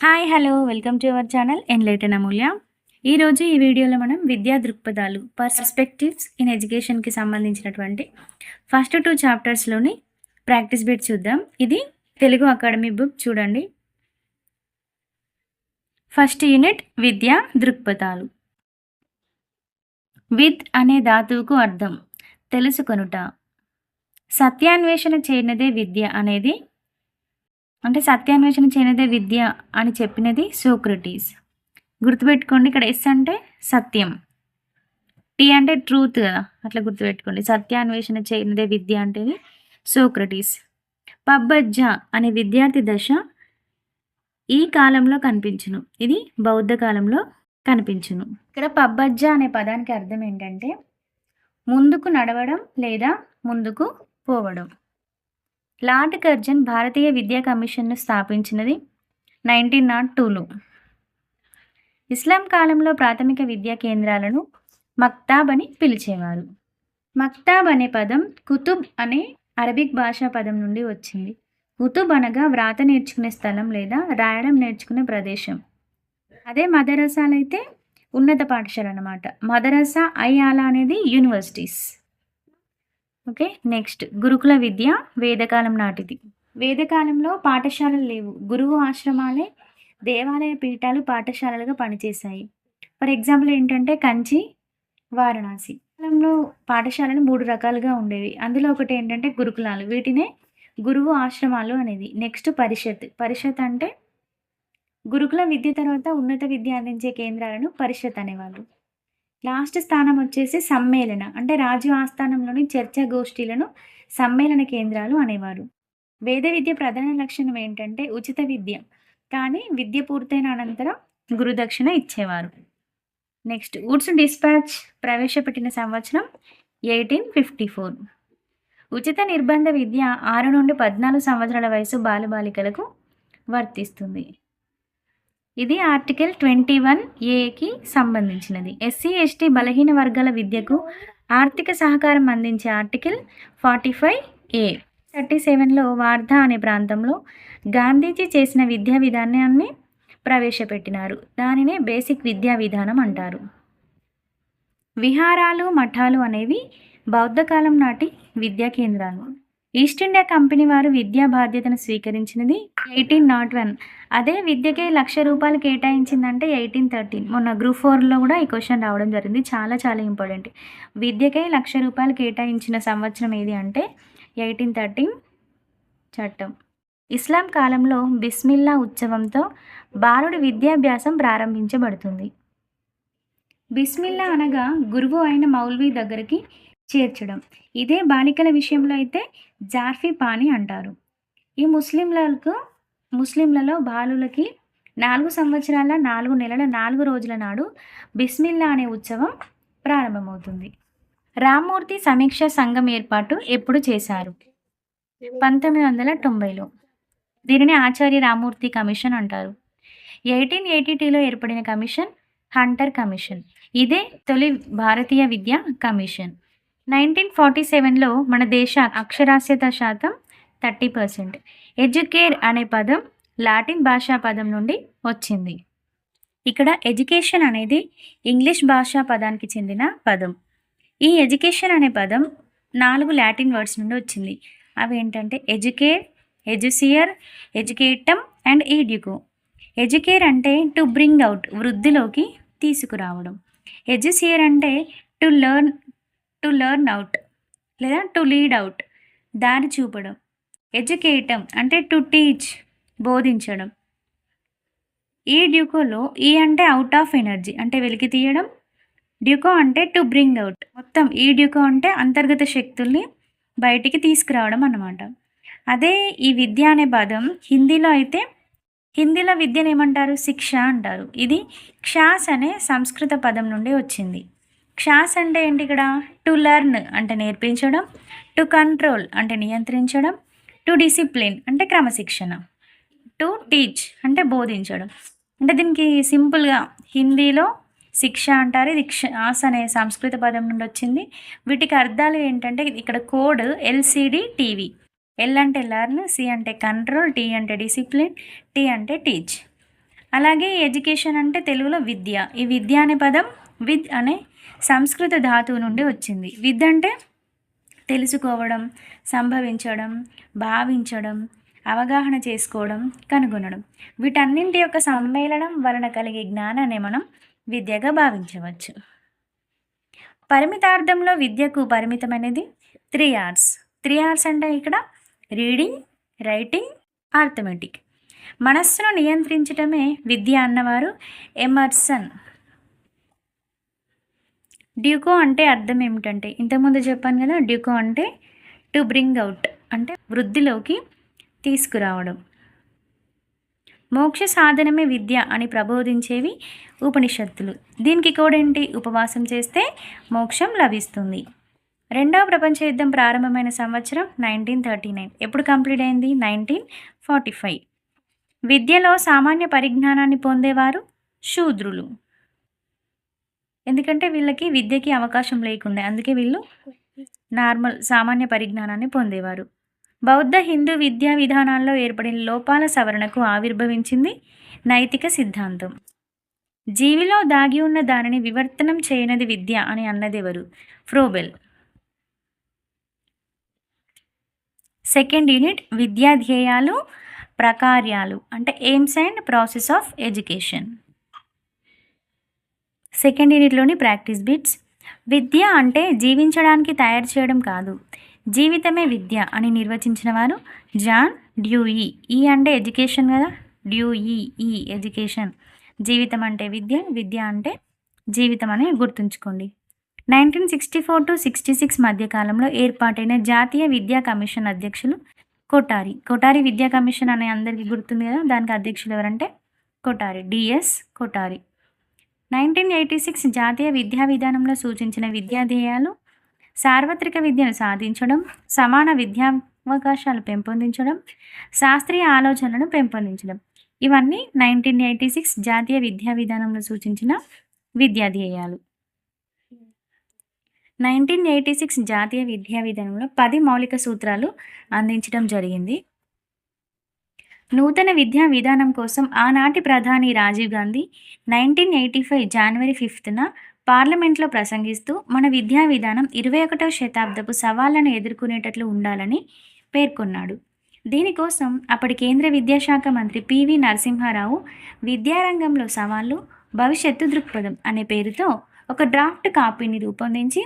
Hi hello welcome to our channel enlighten Amulya. ఈరోజు ఈ వీడియోలో మనం విద్యా దృక్పథాలు పర్స్పెక్టివ్స్ ఇన్ ఎడ్యుకేషన్కి సంబంధించినటువంటి ఫస్ట్ టూ చాప్టర్స్లోని ప్రాక్టీస్ బిట్ చూద్దాం. ఇది తెలుగు అకాడమీ బుక్ చూడండి. ఫస్ట్ యూనిట్ విద్యా దృక్పథాలు. విత్ అనే ధాతువుకు అర్థం తెలుసుకొనుట. సత్యాన్వేషణ చేయనదే విద్య అనేది అంటే సత్యాన్వేషణ చేయనిదే విద్య అని చెప్పినది సోక్రటీస్. గుర్తుపెట్టుకోండి ఇక్కడ ఎస్ అంటే సత్యం. టీ అంటే ట్రూత్ కదా అట్లా గుర్తుపెట్టుకోండి. సత్యాన్వేషణ చేయనిదే విద్య అంటే సోక్రటీస్. పబ్బజ్జ అనే విద్యార్థి దశ ఈ కాలంలో కనిపించును. ఇది బౌద్ధ కాలంలో కనిపించును. ఇక్కడ పబ్బజ్జ అనే పదానికి అర్థం ఏంటంటే ముందుకు నడవడం లేదా ముందుకు పోవడం. లార్డ్ కర్జన్ భారతీయ విద్యా కమిషన్ను స్థాపించినది నైన్టీన్ నాట్ టూలో. ఇస్లాం కాలంలో ప్రాథమిక విద్యా కేంద్రాలను మక్తాబ్ అని పిలిచేవారు. మక్తాబ్ అనే పదం కుతుబ్ అనే అరబిక్ భాషా పదం నుండి వచ్చింది. కుతుబ్ అనగా వ్రాత నేర్చుకునే స్థలం లేదా రాయడం నేర్చుకునే ప్రదేశం. అదే మదరసాలైతే ఉన్నత పాఠశాల అన్నమాట. మదరసా ఐ ఆలా అనేది యూనివర్సిటీస్. Okay next. గురుకుల విద్య వేదకాలం నాటిది. వేదకాలంలో పాఠశాలలు లేవు. గురువు ఆశ్రమాలే దేవాలయ పీఠాలు పాఠశాలలుగా పనిచేశాయి. ఫర్ ఎగ్జాంపుల్ ఏంటంటే కంచి వారణాసి. కాలంలో పాఠశాలలు మూడు రకాలుగా ఉండేవి. అందులో ఒకటి ఏంటంటే గురుకులాలు. వీటినే గురువు ఆశ్రమాలు అనేది. నెక్స్ట్ పరిషత్. పరిషత్ అంటే గురుకుల విద్య తర్వాత ఉన్నత విద్య అందించే కేంద్రాలను పరిషత్ అనేవాళ్ళు. లాస్ట్ స్థానం వచ్చేసి సమ్మేళన. అంటే రాజు ఆస్థానంలోని చర్చా గోష్ఠీలను సమ్మేళన కేంద్రాలు అనేవారు. వేద విద్య ప్రధాన లక్షణం ఏంటంటే ఉచిత విద్య. కానీ విద్య పూర్తయిన అనంతరం గురుదక్షిణ ఇచ్చేవారు. నెక్స్ట్ ఉడ్స్ డిస్పాచ్ ప్రవేశపెట్టిన సంవత్సరం ఎయిటీన్ ఫిఫ్టీ ఫోర్. ఉచిత నిర్బంధ విద్య ఆరు నుండి పద్నాలుగు సంవత్సరాల వయసు బాలబాలికలకు వర్తిస్తుంది. ఇది ఆర్టికల్ ట్వంటీ వన్ ఏకి సంబంధించినది. ఎస్సీ ఎస్టీ బలహీన వర్గాల విద్యకు ఆర్థిక సహకారం అందించే article forty five A thirty సెవెన్లో వార్ధా అనే ప్రాంతంలో గాంధీజీ చేసిన విద్యా విధానాన్ని ప్రవేశపెట్టినారు. దానినే బేసిక్ విద్యా విధానం అంటారు. విహారాలు మఠాలు అనేవి బౌద్ధకాలం నాటి విద్యా కేంద్రాలు. ఈస్ట్ ఇండియా కంపెనీ వారు విద్యా బాధ్యతను స్వీకరించినది ఎయిటీన్ నాట్ వన్. అదే విద్యకే లక్ష రూపాయలు కేటాయించిందంటే ఎయిటీన్ థర్టీన్. మొన్న గ్రూప్ ఫోర్లో కూడా ఈ క్వశ్చన్ రావడం జరిగింది. చాలా చాలా ఇంపార్టెంట్. విద్యకే లక్ష రూపాయలు కేటాయించిన సంవత్సరం ఏది అంటే ఎయిటీన్ థర్టీన్ చట్టం. ఇస్లాం కాలంలో బిస్మిల్లా ఉత్సవంతో బాలుడి విద్యాభ్యాసం ప్రారంభించబడుతుంది. బిస్మిల్లా అనగా గురువు అయిన మౌల్వీ దగ్గరికి చేర్చడం. ఇదే బాలికల విషయంలో అయితే జార్ఫీ పాని అంటారు. ఈ ముస్లింలకు ముస్లింలలో బాలులకి నాలుగు సంవత్సరాల నాలుగు నెలల నాలుగు రోజుల నాడు బిస్మిల్లా అనే ఉత్సవం ప్రారంభమవుతుంది. రామ్మూర్తి సమీక్ష సంఘం ఏర్పాటు ఎప్పుడు చేశారు? పంతొమ్మిది వందల తొంభైలో. దీనిని ఆచార్య రామ్మూర్తి కమిషన్ అంటారు. ఎయిటీన్ ఎయిటీ టూలో ఏర్పడిన కమిషన్ హంటర్ కమిషన్. ఇదే తొలి భారతీయ విద్యా కమిషన్. నైన్టీన్ ఫార్టీ సెవెన్లో మన దేశ అక్షరాస్యత శాతం థర్టీ పర్సెంట్. ఎడ్యుకేర్ అనే పదం లాటిన్ భాషా పదం నుండి వచ్చింది. ఇక్కడ ఎడ్యుకేషన్ అనేది ఇంగ్లీష్ భాషా పదానికి చెందిన పదం. ఈ ఎడ్యుకేషన్ అనే పదం నాలుగు లాటిన్ వర్డ్స్ నుండి వచ్చింది. అవి ఏంటంటే educare educere educatum and educo educare అంటే టు బ్రింగ్ అవుట్ వృద్ధిలోకి తీసుకురావడం. ఎడ్యుసియర్ అంటే to learn to learn out లేదా టు లీడ్ అవుట్ దారి చూపడం ఎడ్యుకేటం అంటే టు టీచ్ బోధించడం. ఈ డ్యూకోలో ఈ అంటే అవుట్ ఆఫ్ ఎనర్జీ అంటే వెలికి తీయడం డ్యూకో అంటే టు బ్రింగ్ అవుట్ మొత్తం ఈ డ్యూకో అంటే అంతర్గత శక్తుల్ని బయటికి తీసుకురావడం అన్నమాట. అదే ఈ విద్య అనే పదం హిందీలో అయితే హిందీలో విద్యను ఏమంటారు? శిక్ష అంటారు. ఇది క్షాస్ అనే సంస్కృత పదం నుండి వచ్చింది. క్షాస్ అంటే ఏంటి ఇక్కడ? టు లెర్న్ అంటే నేర్పించడం టు కంట్రోల్ అంటే నియంత్రించడం టు డిసిప్లిన్ అంటే క్రమశిక్షణ టు టీచ్ అంటే బోధించడం. అంటే దీనికి సింపుల్గా హిందీలో శిక్ష అంటారు. ఇది క్షాస్ అనే సంస్కృత పదం నుండి వచ్చింది. వీటికి అర్థాలు ఏంటంటే ఇక్కడ కోడ్ ఎల్సిడి టీవీ. ఎల్ అంటే లెర్న్ సి అంటే కంట్రోల్ టీ అంటే డిసిప్లిన్ టీ అంటే టీచ్ అలాగే ఎడ్యుకేషన్ అంటే తెలుగులో విద్య. ఈ విద్య అనే పదం విద్ అనే సంస్కృత ధాతువు నుండి వచ్చింది. విద్ అంటే తెలుసుకోవడం సంభవించడం భావించడం అవగాహన చేసుకోవడం కనుగొనడం. వీటన్నింటి యొక్క సమ్మేళనం వలన కలిగే జ్ఞానాన్ని మనం విద్యగా భావించవచ్చు. పరిమితార్థంలో విద్యకు పరిమితమైనది త్రీ ఆర్స్ త్రీ ఆర్స్ అంటే ఇక్కడ రీడింగ్ రైటింగ్ ఆర్థమెటిక్ మనస్సును నియంత్రించటమే విద్య అన్నవారు ఎమర్సన్. డ్యూకో అంటే అర్థం ఏమిటంటే ఇంతకుముందు చెప్పాను కదా డ్యూకో అంటే టు బ్రింగ్ అవుట్ అంటే వృద్ధిలోకి తీసుకురావడం. మోక్ష సాధనమే విద్య అని ప్రబోధించేవి ఉపనిషత్తులు. దీనికి కోడేంటి? ఉపవాసం చేస్తే మోక్షం లభిస్తుంది. రెండవ ప్రపంచ యుద్ధం ప్రారంభమైన సంవత్సరం నైన్టీన్ థర్టీ నైన్ ఎప్పుడు కంప్లీట్ అయింది? నైన్టీన్ ఫార్టీ ఫైవ్ విద్యలో సామాన్య పరిజ్ఞానాన్ని పొందేవారు శూద్రులు. ఎందుకంటే వీళ్ళకి విద్యకి అవకాశం లేకుండే. అందుకే వీళ్ళు నార్మల్ సామాన్య పరిజ్ఞానాన్ని పొందేవారు. బౌద్ధ హిందూ విద్యా విధానాల్లో ఏర్పడిన లోపాల సవరణకు ఆవిర్భవించింది నైతిక సిద్ధాంతం. జీవిలో దాగి ఉన్న దానిని వివర్తనం చేయనది విద్య అని అన్నదెవరు? ఫ్రోబెల్. సెకండ్ యూనిట్ విద్యా ధ్యేయాలు ప్రకార్యాలు అంటే aims and process of education. Second యూనిట్లోని practice bits. విద్య అంటే జీవించడానికి తయారు చేయడం కాదు. జీవితమే విద్య అని నిర్వచించిన వారు జాన్ డ్యూఈ ఈ అంటే ఎడ్యుకేషన్ కదా? డ్యూఈఈ ఈ ఎడ్యుకేషన్. జీవితం అంటే విద్య విద్య అంటే జీవితం అని గుర్తుంచుకోండి. Nineteen sixty four to sixty six మధ్యకాలంలో ఏర్పాటైన జాతీయ విద్యా కమిషన్ అధ్యక్షులు కొటారి. కొటారి విద్యా కమిషన్ అనే అందరికీ గుర్తుంది కదా? దానికి అధ్యక్షులు ఎవరంటే Kothari D S Kothari. Nineteen eighty six జాతీయ విద్యా విధానంలో సూచించిన విద్యాధ్యేయాలు సార్వత్రిక విద్యను సాధించడం సమాన విద్యావకాశాలు పెంపొందించడం శాస్త్రీయ ఆలోచనలను పెంపొందించడం. ఇవన్నీ నైన్టీన్ ఎయిటీ సిక్స్ జాతీయ విద్యా విధానంలో సూచించిన విద్యాధ్యేయాలు నైన్టీన్ ఎయిటీ సిక్స్ జాతీయ విద్యా విధానంలో పది మౌలిక సూత్రాలు అందించడం జరిగింది. నూతన విద్యా విధానం కోసం ఆనాటి ప్రధాని Rajiv Gandhi nineteen eighty five January ఫిఫ్త్న పార్లమెంట్లో ప్రసంగిస్తూ మన విద్యా విధానం ఇరవై ఒకటవ శతాబ్దపు సవాళ్ళను ఎదుర్కొనేటట్లు ఉండాలని పేర్కొన్నాడు. దీనికోసం అప్పటి కేంద్ర విద్యాశాఖ మంత్రి పివి నరసింహారావు విద్యారంగంలో సవాళ్ళు భవిష్యత్తు దృక్పథం అనే పేరుతో ఒక డ్రాఫ్ట్ కాపీని రూపొందించి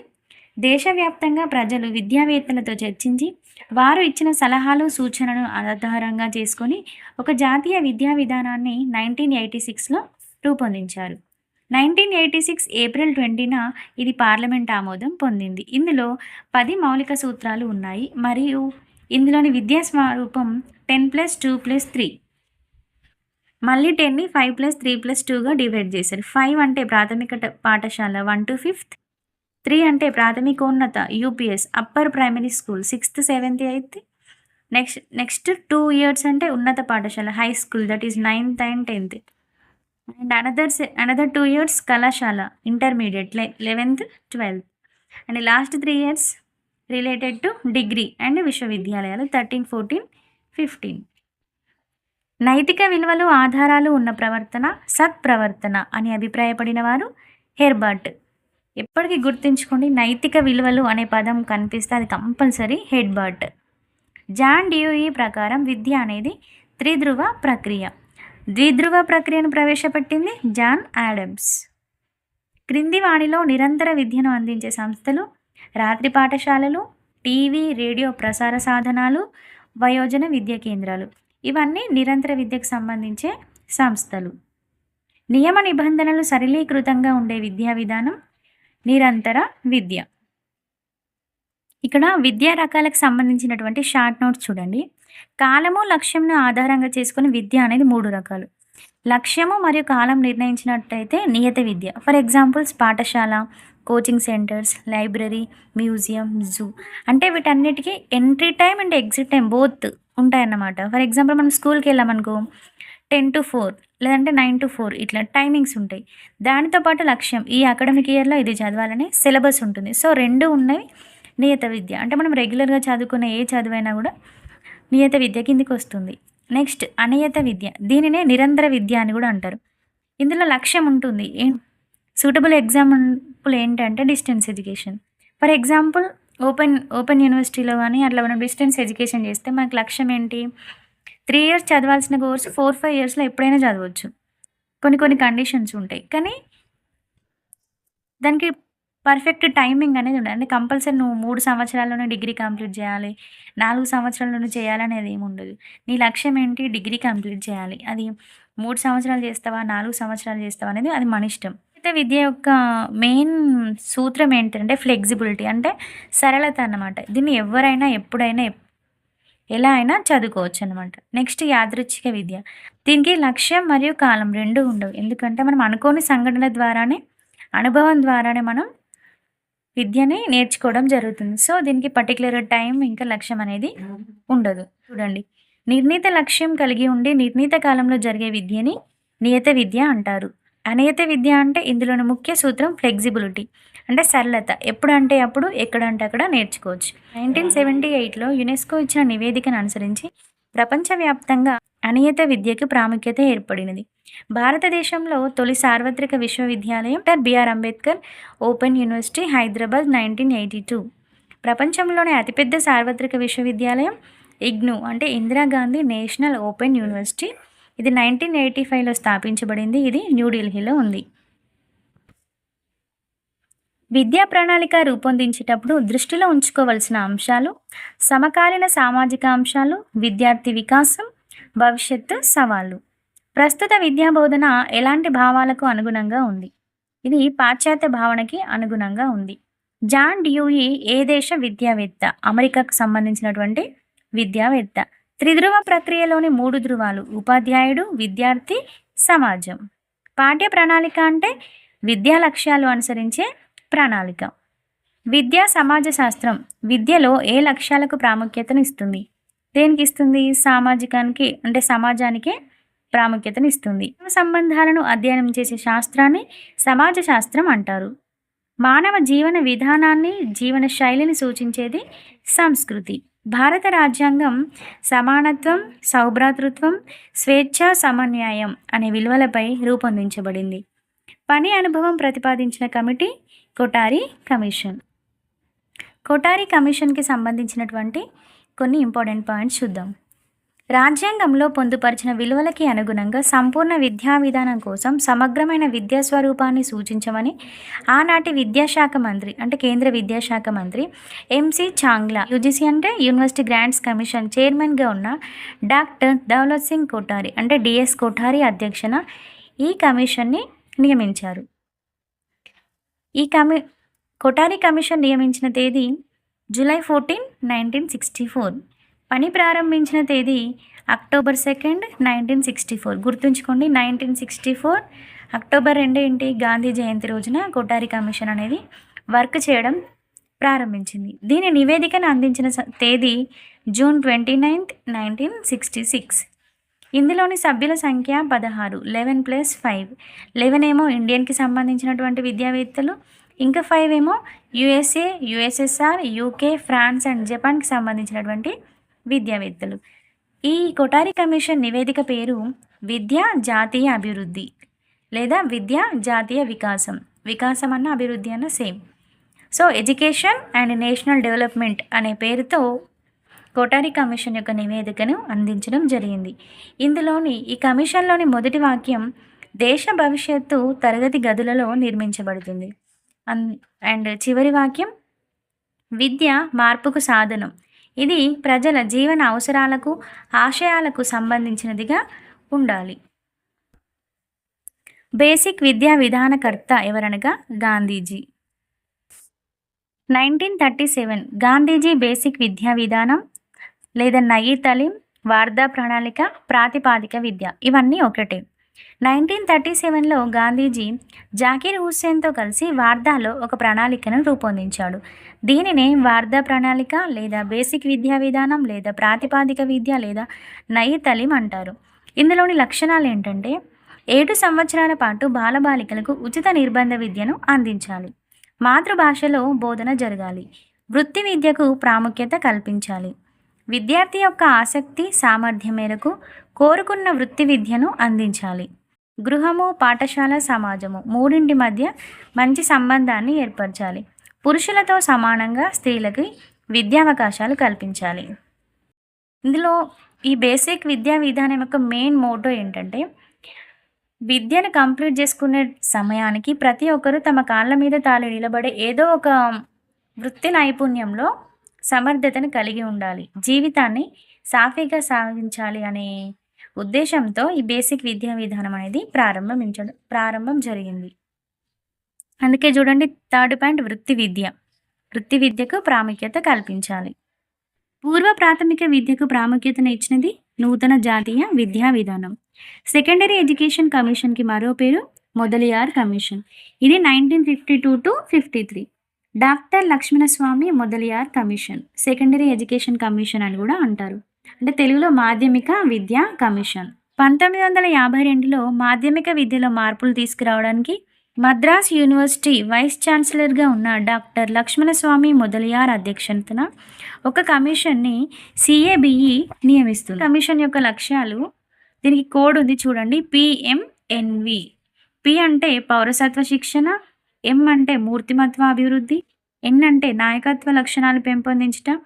దేశవ్యాప్తంగా ప్రజలు విద్యావేత్తలతో చర్చించి వారు ఇచ్చిన సలహాలు సూచనలను ఆధారంగా చేసుకొని ఒక జాతీయ విద్యా విధానాన్ని నైన్టీన్ ఎయిటీ సిక్స్లో రూపొందించారు. నైన్టీన్ ఎయిటీ సిక్స్ ఏప్రిల్ ట్వంటీన ఇది పార్లమెంట్ ఆమోదం పొందింది. ఇందులో పది మౌలిక సూత్రాలు ఉన్నాయి. మరియు ఇందులోని విద్యా స్వరూపం ten plus two plus three. మళ్ళీ టెన్ని ఫైవ్ ప్లస్ త్రీ ప్లస్ టూగా డివైడ్ చేశారు. ఫైవ్ అంటే ప్రాథమిక పాఠశాల. One to fifth. త్రీ అంటే ప్రాథమికోన్నత UPS upper primary school sixth seventh eighth. Next next two years అంటే ఉన్నత పాఠశాల high school that is ninth and tenth. And another another two years కళాశాల intermediate eleventh twelfth. And last three years related to degree and విశ్వవిద్యాలయాలు thirteen fourteen fifteen. నైతిక విలువలు ఆధారాలు ఉన్న ప్రవర్తన సత్ప్రవర్తన అని అభిప్రాయపడిన వారు హెర్బర్ట్ ఎప్పటికీ గుర్తుంచుకోండి నైతిక విలువలు అనే పదం కనిపిస్తే అది కంపల్సరీ హెడ్బర్ట్ జాన్ డియూఈ ప్రకారం విద్య అనేది త్రిధ్రువ ప్రక్రియ. ద్విధ్రువ ప్రక్రియను ప్రవేశపెట్టింది జాన్ ఆడమ్స్. క్రింది వాణిలో నిరంతర విద్యను అందించే సంస్థలు రాత్రి పాఠశాలలు టీవీ రేడియో ప్రసార సాధనాలు వయోజన విద్యా కేంద్రాలు. ఇవన్నీ నిరంతర విద్యకు సంబంధించే సంస్థలు. నియమ నిబంధనలు సరళీకృతంగా ఉండే విద్యా విధానం నిరంతర విద్య. ఇక్కడ విద్యా రకాలకు సంబంధించినటువంటి షార్ట్ నోట్స్ చూడండి. కాలము లక్ష్యంను ఆధారంగా చేసుకుని విద్య అనేది మూడు రకాలు. లక్ష్యము మరియు కాలం నిర్ణయించినట్టయితే నియత విద్య. ఫర్ ఎగ్జాంపుల్స్ పాఠశాల coaching centres library museum zoo. అంటే వీటన్నిటికీ entry time and exit time both ఉంటాయన్నమాట. ఫర్ ఎగ్జాంపుల్ మనం స్కూల్కి వెళ్ళామనుకో టెన్ టు ఫోర్. లేదంటే నైన్ టు ఫోర్ ఇట్లా టైమింగ్స్ ఉంటాయి. దానితో పాటు లక్ష్యం ఈ అకాడమిక్ ఇయర్లో ఇది చదవాలని సిలబస్ ఉంటుంది. సో రెండు ఉన్నవి నియత విద్య. అంటే మనం రెగ్యులర్గా చదువుకునే ఏ చదువైనా కూడా నియత విద్య కిందికి వస్తుంది. నెక్స్ట్ అనియత విద్య. దీనినే నిరంతర విద్య అని కూడా అంటారు. ఇందులో లక్ష్యం ఉంటుంది. ఏం సూటబుల్ ఎగ్జాంపుల్ ఏంటంటే distance education. For example open open యూనివర్సిటీలో కానీ అట్లా మనం డిస్టెన్స్ ఎడ్యుకేషన్ చేస్తే మనకు లక్ష్యం ఏంటి? త్రీ ఇయర్స్ చదవాల్సిన కోర్సు ఫోర్ ఫైవ్ ఇయర్స్లో ఎప్పుడైనా చదవచ్చు. కొన్ని కొన్ని కండిషన్స్ ఉంటాయి. కానీ దానికి పర్ఫెక్ట్ టైమింగ్ అనేది ఉండదు అంటే కంపల్సరీ నువ్వు మూడు సంవత్సరాల్లోనే డిగ్రీ కంప్లీట్ చేయాలి నాలుగు సంవత్సరాల్లోనే చేయాలనేది ఏమి ఉండదు. నీ లక్ష్యం ఏంటి? డిగ్రీ కంప్లీట్ చేయాలి. అది మూడు సంవత్సరాలు చేస్తావా నాలుగు సంవత్సరాలు చేస్తావా అనేది అది మన ఇష్టం. అయితే విద్య యొక్క మెయిన్ సూత్రం ఏంటంటే ఫ్లెక్సిబిలిటీ అంటే సరళత అన్నమాట. దీన్ని ఎవరైనా ఎప్పుడైనా ఎలా అయినా చదువుకోవచ్చు అనమాట నెక్స్ట్ యాదృచ్ఛిక విద్య. దీనికి లక్ష్యం మరియు కాలం రెండు ఉండవు. ఎందుకంటే మనం అనుకోని సంఘటనల ద్వారానే అనుభవం ద్వారానే మనం విద్యని నేర్చుకోవడం జరుగుతుంది. సో దీనికి పర్టికులర్ టైం ఇంకా లక్ష్యం అనేది ఉండదు. చూడండి. నిర్ణీత లక్ష్యం కలిగి ఉండి నిర్ణీత కాలంలో జరిగే విద్యని నియత విద్య అంటారు. అనియత విద్య అంటే ఇందులోని ముఖ్య సూత్రం ఫ్లెక్సిబిలిటీ అంటే సరళత. ఎప్పుడు అంటే అప్పుడు ఎక్కడంటే అక్కడ నేర్చుకోవచ్చు. నైన్టీన్ సెవెంటీ ఎయిట్లో యునెస్కో ఇచ్చిన నివేదికను అనుసరించి ప్రపంచవ్యాప్తంగా అనియత విద్యకు ప్రాముఖ్యత ఏర్పడినది. భారతదేశంలో తొలి సార్వత్రిక విశ్వవిద్యాలయం doctor BR Ambedkar open university Hyderabad nineteen eighty two. ప్రపంచంలోనే అతిపెద్ద సార్వత్రిక విశ్వవిద్యాలయం ఇగ్ను అంటే ఇందిరాగాంధీ నేషనల్ ఓపెన్ యూనివర్సిటీ ఇది నైన్టీన్ ఎయిటీ ఫైవ్లో స్థాపించబడింది. ఇది న్యూఢిల్లీలో ఉంది. విద్యా ప్రణాళిక రూపొందించేటప్పుడు దృష్టిలో ఉంచుకోవలసిన అంశాలు సమకాలీన సామాజిక అంశాలు విద్యార్థి వికాసం భవిష్యత్తు సవాళ్ళు ప్రస్తుత విద్యా బోధన ఎలాంటి భావాలకు అనుగుణంగా ఉంది? ఇది పాశ్చాత్య భావనకి అనుగుణంగా ఉంది. జాన్ డ్యూయి ఏ దేశ విద్యావేత్త? అమెరికాకు సంబంధించినటువంటి విద్యావేత్త. త్రిధ్రువ ప్రక్రియలోని మూడు ధృవాలు ఉపాధ్యాయుడు విద్యార్థి సమాజం. పాఠ్య ప్రణాళిక అంటే విద్యా లక్ష్యాలు అనుసరించే ప్రణాళిక. విద్యా సమాజ శాస్త్రం విద్యలో ఏ లక్ష్యాలకు ప్రాముఖ్యతను ఇస్తుంది? దేనికి ఇస్తుంది? సామాజికానికి అంటే సమాజానికే ప్రాముఖ్యతను ఇస్తుంది. సంబంధాలను అధ్యయనం చేసే శాస్త్రాన్ని సమాజ శాస్త్రం అంటారు. మానవ జీవన విధానాన్ని జీవన శైలిని సూచించేది సంస్కృతి. భారత రాజ్యాంగం సమానత్వం సౌభ్రాతృత్వం స్వేచ్ఛ సమన్యాయం అనే విలువలపై రూపొందించబడింది. పని అనుభవం ప్రతిపాదించిన కమిటీ కొటారి కమిషన్. కొటారి కమిషన్కి సంబంధించినటువంటి కొన్ని ఇంపార్టెంట్ పాయింట్స్ చూద్దాం. రాజ్యాంగంలో పొందుపరిచిన విలువలకి అనుగుణంగా సంపూర్ణ విద్యా విధానం కోసం సమగ్రమైన విద్యా స్వరూపాన్ని సూచించమని ఆనాటి విద్యాశాఖ మంత్రి అంటే కేంద్ర విద్యాశాఖ మంత్రి ఎంసి చాంగ్లా యూజీసీ అంటే యూనివర్సిటీ గ్రాంట్స్ కమిషన్ చైర్మన్గా ఉన్న డాక్టర్ దౌలత్ సింగ్ కోఠారి అంటే డిఎస్ కోఠారి అధ్యక్షన ఈ కమిషన్ని నియమించారు. ఈ కమి కొఠారి కమిషన్ నియమించిన తేదీ July fourteen nineteen sixty four. పని ప్రారంభించిన తేదీ October second nineteen sixty four. గుర్తుంచుకోండి నైన్టీన్ సిక్స్టీ ఫోర్ అక్టోబర్ రెండు ఏంటి? గాంధీ జయంతి రోజున కొటారి కమిషన్ అనేది వర్క్ చేయడం ప్రారంభించింది. దీని నివేదికను అందించిన తేదీ June twenty ninth nineteen sixty six. ఇందులోని సభ్యుల సంఖ్య పదహారు లెవెన్ ప్లస్ ఫైవ్. లెవెన్ ఏమో ఇండియన్కి సంబంధించినటువంటి విద్యావేత్తలు ఇంకా ఫైవ్ ఏమో USA USSR UK France and జపాన్కి సంబంధించినటువంటి విద్యావేత్తలు. ఈ కొటారి కమిషన్ నివేదిక పేరు విద్య జాతీయ అభివృద్ధి లేదా విద్య జాతీయ వికాసం. వికాసం అన్న అభివృద్ధి అన్న same. So education and national development అనే పేరుతో కోటారి కమిషన్ యొక్క నివేదికను అందించడం జరిగింది. ఇందులోని ఈ కమిషన్లోని మొదటి వాక్యం దేశ భవిష్యత్తు తరగతి గదులలో నిర్మించబడుతుంది. అన్ అండ్ చివరి వాక్యం విద్య మార్పుకు సాధనం. ఇది ప్రజల జీవన అవసరాలకు ఆశయాలకు సంబంధించినదిగా ఉండాలి. బేసిక్ విద్యా విధానకర్త ఎవరనగా Gandhiji. Nineteen thirty seven Gandhiji basic విద్యా విధానం లేదా నయీ తలీం వార్ధా ప్రణాళిక ప్రాతిపాదిక విద్య ఇవన్నీ ఒకటే. నైన్టీన్ థర్టీ సెవెన్లో గాంధీజీ జాకీర్ హుస్సేన్తో కలిసి వార్ధాలో ఒక ప్రణాళికను రూపొందించాడు. దీనినే వార్ధా ప్రణాళిక లేదా బేసిక్ విద్యా విధానం లేదా ప్రాతిపాదిక విద్య లేదా నయీ అంటారు. ఇందులోని లక్షణాలు ఏంటంటే ఏడు సంవత్సరాల పాటు బాలబాలికలకు ఉచిత నిర్బంధ విద్యను అందించాలి. మాతృభాషలో బోధన జరగాలి. వృత్తి విద్యకు ప్రాముఖ్యత కల్పించాలి. విద్యార్థి యొక్క ఆసక్తి సామర్థ్యం మేరకు కోరుకున్న వృత్తి విద్యను అందించాలి. గృహము పాఠశాల సమాజము మూడింటి మధ్య మంచి సంబంధాన్ని ఏర్పరచాలి. పురుషులతో సమానంగా స్త్రీలకి విద్యావకాశాలు కల్పించాలి. ఇందులో ఈ బేసిక్ విద్యా విధానం యొక్క మెయిన్ మోటో ఏంటంటే విద్యను కంప్లీట్ చేసుకునే సమయానికి ప్రతి ఒక్కరూ తమ కాళ్ళ మీద తాను నిలబడే ఏదో ఒక వృత్తి నైపుణ్యంలో సమర్థతను కలిగి ఉండాలి. జీవితాన్ని సాఫీగా సాగించాలి అనే ఉద్దేశంతో ఈ బేసిక్ విద్యా విధానం అనేది ప్రారంభించడం ప్రారంభం జరిగింది. అందుకే చూడండి థర్డ్ పాయింట్ వృత్తి విద్య. వృత్తి విద్యకు ప్రాముఖ్యత కల్పించాలి. పూర్వ ప్రాథమిక విద్యకు ప్రాముఖ్యతను ఇచ్చినది నూతన జాతీయ విద్యా విధానం. సెకండరీ ఎడ్యుకేషన్ కమిషన్కి మరో పేరు మొదలియార్ కమిషన్. ఇది nineteen fifty two to fifty three. Doctor Lakshmanaswami Mudaliar commission secondary education commission అని కూడా అంటారు. అంటే తెలుగులో మాధ్యమిక విద్యా కమిషన్. పంతొమ్మిది వందల యాభై రెండులో మాధ్యమిక విద్యలో మార్పులు తీసుకురావడానికి మద్రాస్ యూనివర్సిటీ వైస్ ఛాన్సలర్గా ఉన్న డాక్టర్ లక్ష్మణస్వామి మొదలియార్ అధ్యక్షతన ఒక కమిషన్ని సిఏబిఈ నియమిస్తుంది. కమిషన్ యొక్క లక్ష్యాలు దీనికి కోడ్ ఉంది చూడండి పిఎంఎన్వి పి అంటే పౌరసత్వ శిక్షణ ఎం అంటే మూర్తిమత్వ అభివృద్ధి ఎన్ అంటే నాయకత్వ లక్షణాలు పెంపొందించటం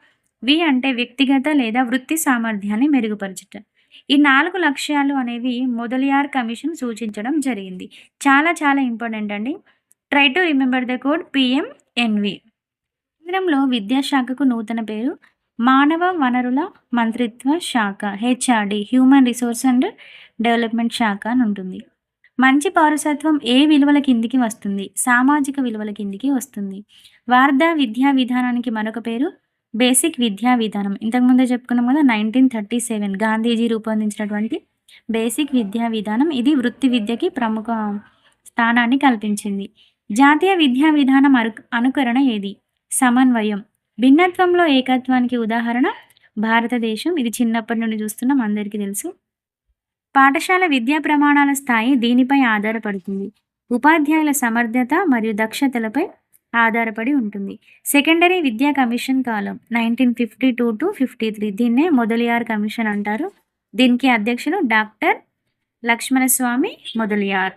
వి అంటే వ్యక్తిగత లేదా వృత్తి సామర్థ్యాన్ని మెరుగుపరచటం. ఈ నాలుగు లక్ష్యాలు అనేవి మొదలియార్ కమిషన్ సూచించడం జరిగింది. చాలా చాలా ఇంపార్టెంట్ అండి. Try to remember the code PMNV కేంద్రంలో విద్యాశాఖకు నూతన పేరు మానవ వనరుల మంత్రిత్వ శాఖ HRD human resource and development శాఖ అని ఉంటుంది. మంచి పౌరసత్వం ఏ విలువల కిందికి వస్తుంది? సామాజిక విలువల కిందికి వస్తుంది. వార్ధా విద్యా విధానానికి మరొక పేరు బేసిక్ విద్యా విధానం. ఇంతకుముందే చెప్పుకున్నాం కదా నైన్టీన్ థర్టీ సెవెన్ గాంధీజీ రూపొందించినటువంటి బేసిక్ విద్యా విధానం. ఇది వృత్తి విద్యకి ప్రముఖ స్థానాన్ని కల్పించింది. జాతీయ విద్యా విధానం అరు అనుకరణ ఏది? సమన్వయం. భిన్నత్వంలో ఏకత్వానికి ఉదాహరణ భారతదేశం. ఇది చిన్నప్పటి నుండి చూస్తున్నాం అందరికీ తెలుసు. పాఠశాల విద్యా ప్రమాణాల స్థాయి దీనిపై ఆధారపడుతుంది. ఉపాధ్యాయుల సమర్థత మరియు దక్షతలపై ఆధారపడి ఉంటుంది. సెకండరీ విద్యా commission column nineteen fifty two to fifty three. దీన్నే మొదలియార్ కమిషన్ అంటారు. దీనికి అధ్యక్షులు డాక్టర్ లక్ష్మణస్వామి మొదలియార్.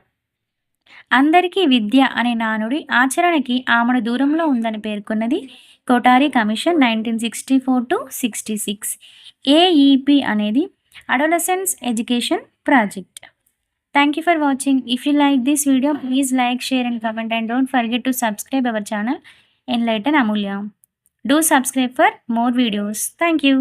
అందరికీ విద్య అనే నానుడి ఆచరణకి ఆమెను దూరంలో ఉందని పేర్కొన్నది Kothari commission nineteen sixty four to sixty six. AEP అనేది adolescence education project thank you for watching if you like this video please like share and comment and don't forget to subscribe our channel enlighten Amulya do subscribe for more videos thank you